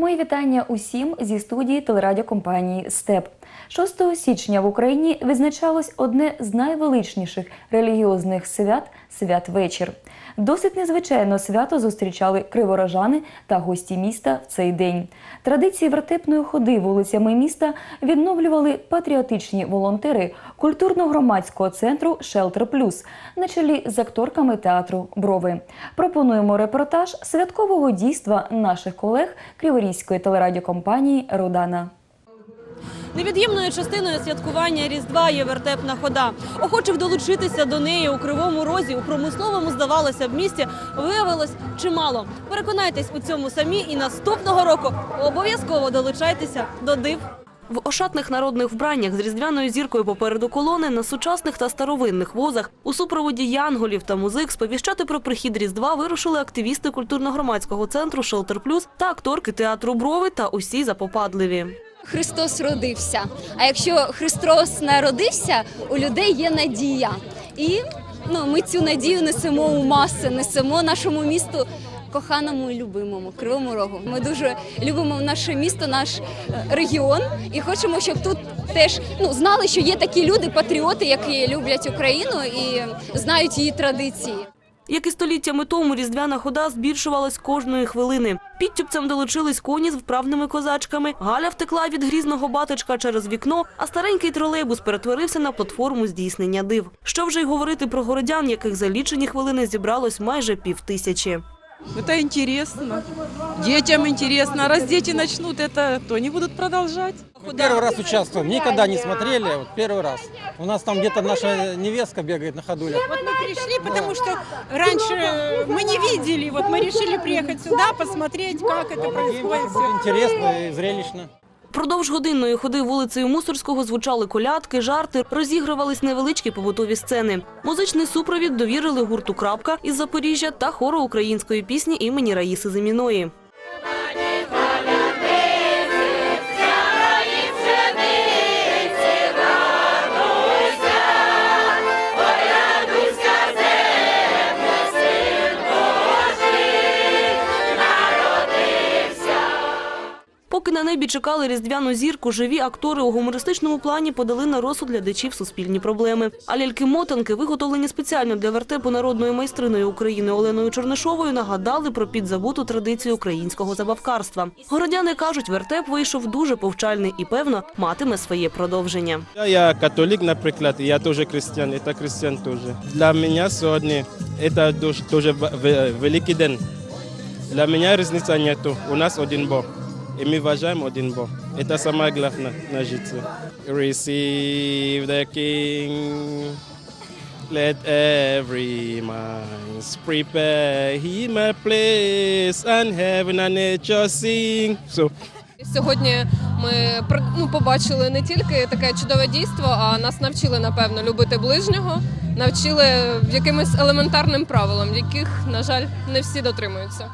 Мої вітання усім зі студії телерадіокомпанії СТЕП. 6 січня в Україні відзначалось одне з найвеличніших релігіозних свят святвечір. Досить незвичайно свято зустрічали криворожани та гості міста в цей день. Традиції вертепної ходи вулицями міста відновлювали патріотичні волонтери культурно-громадського центру Шелтер Плюс на чолі з акторками театру Брови. Пропонуємо репортаж святкового дійства наших колег Криворізької телерадіокомпанії Рудана. Невід'ємною частиною святкування Різдва є вертепна хода. Охочих долучитися до неї у кривому розі у промисловому здавалося б місті виявилось чимало. Переконайтесь у цьому самі і наступного року обов'язково долучайтеся до див. В ошатних народних вбраннях з різдвяною зіркою попереду колони на сучасних та старовинних возах у супроводі янголів та музик сповіщати про прихід Різдва вирушили активісти культурно-громадського центру Шелтер Плюс та акторки театру Брови та усі запопадливі. Христос родився. А якщо Христос народився, у людей є надія. І ну, ми цю надію несемо у маси, несемо нашому місту. Коханому і любимому Кривому Рогу. Ми дуже любимо наше місто, наш е, регіон, і хочемо, щоб тут теж ну знали, що є такі люди, патріоти, які люблять Україну і знають її традиції. Як і століттями тому, різдвяна хода збільшувалась кожної хвилини. Підтюпцям долучились коні з вправними козачками. Галя втекла від грізного баточка через вікно, а старенький тролейбус перетворився на платформу здійснення див. Що вже й говорити про городян, яких за лічені хвилини зібралось майже півтисячі. Это интересно. Детям интересно. А Раз дети начнут это, то они будут продолжать. Первый раз участвуем, никогда не смотрели, вот первый раз. У нас там где-то наша невестка бегает на ходулях. Вот мы пришли, потому что раньше мы не видели, вот мы решили приехать сюда, посмотреть, как это Надеемся, происходит. будет интересно и зрелищно. Продовж годинної ходи вулицею Мусорського звучали колядки, жарти, розігрувались невеличкі побутові сцени. Музичний супровід довірили гурту Крапка із Запоріжжя та хору української пісні імені Раїси Зиміної. Поки на небі чекали різдвяну зірку, живі актори у гумористичному плані подали на розсуд глядачів суспільні проблеми. А ляльки-мотанки, виготовлені спеціально для вертепу народною майстриною України Оленою Чорнишовою, нагадали про підзабуту традицію українського забавкарства. Городяни кажуть, вертеп вийшов дуже повчальний і, певно, матиме своє продовження. Я, католик, наприклад, і я теж християн, це християн теж. Для мене сьогодні це дуже, дуже великий день. Для мене різниця нету. У нас один Бог. Бог. Це саме на житті. Receive the King. Let every mind prepare him a place and heaven and nature sing. So, Сьогодні ми ну, побачили не тільки таке чудове дійство, а нас навчили, напевно, любити ближнього, навчили якимось елементарним правилам, яких, на жаль, не всі дотримуються.